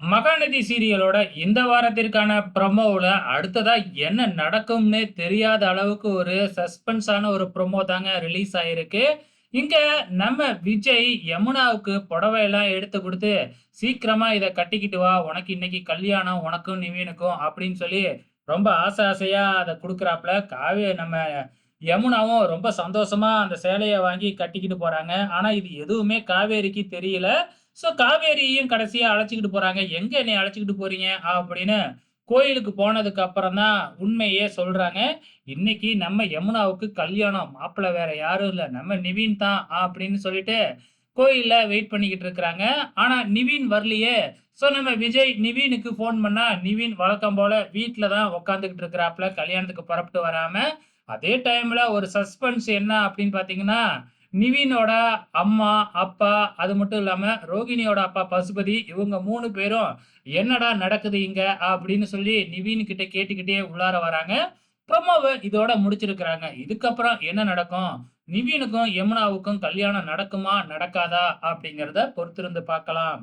மகாநதி சீரியலோட இந்த வாரத்திற்கான ப்ரொமோவில் அடுத்ததாக என்ன நடக்கும்னே தெரியாத அளவுக்கு ஒரு சஸ்பென்ஸான ஒரு ப்ரொமோ தாங்க ரிலீஸ் ஆகிருக்கு இங்கே நம்ம விஜய் யமுனாவுக்கு புடவையெல்லாம் எடுத்து கொடுத்து சீக்கிரமாக இதை கட்டிக்கிட்டு வா. உனக்கு இன்னைக்கு கல்யாணம். உனக்கும் நிவீனுக்கும் அப்படின்னு சொல்லி ரொம்ப ஆசை ஆசையாக அதை கொடுக்குறாப்புல காவிய நம்ம யமுனாவும் ரொம்ப சந்தோஷமாக அந்த சேலையை வாங்கி கட்டிக்கிட்டு போகிறாங்க ஆனால் இது எதுவுமே காவேரிக்கு தெரியல. ஸோ காவேரியையும் கடைசியா அழைச்சிக்கிட்டு போறாங்க. "எங்க என்னை அழைச்சிக்கிட்டு போறீங்க?" அப்படின்னு கோயிலுக்கு போனதுக்கு அப்புறம் தான் உண்மையே சொல்றாங்க. "இன்னைக்கு நம்ம யமுனாவுக்கு கல்யாணம். மாப்பிள்ளை வேற யாரும் இல்லை நம்ம நிவின் தான்" அப்படின்னு சொல்லிட்டு கோயிலில் வெயிட் பண்ணிக்கிட்டு இருக்கிறாங்க. ஆனால் நிவின் வரலையே. ஸோ நம்ம விஜய் நிவினுக்கு ஃபோன் பண்ணால் நிவின் வழக்கம் போல் வீட்டில் தான் உக்காந்துக்கிட்டு இருக்கிறாப்புல கல்யாணத்துக்கு புறப்பட்டு வராமல் அதே டைமில் ஒரு சஸ்பென்ஸ் என்ன அப்படின்னு பார்த்தீங்கன்னா, நிவினோட அம்மா, அப்பா அது மட்டும் இல்லாம ரோகிணியோட அப்பா பசுபதி இவங்க மூணு பேரும் "என்னடா நடக்குது இங்க?" அப்படின்னு சொல்லி நிவின் கிட்ட கேட்டுக்கிட்டே உள்ளார வராங்க. ப்ரமோவ இதோட முடிச்சிருக்கிறாங்க. இதுக்கப்புறம் என்ன நடக்கும்? நிவினுக்கும், யமுனாவுக்கும் கல்யாணம் நடக்குமா? நடக்காதா? அப்படிங்கிறத பொறுத்திருந்து பார்க்கலாம்.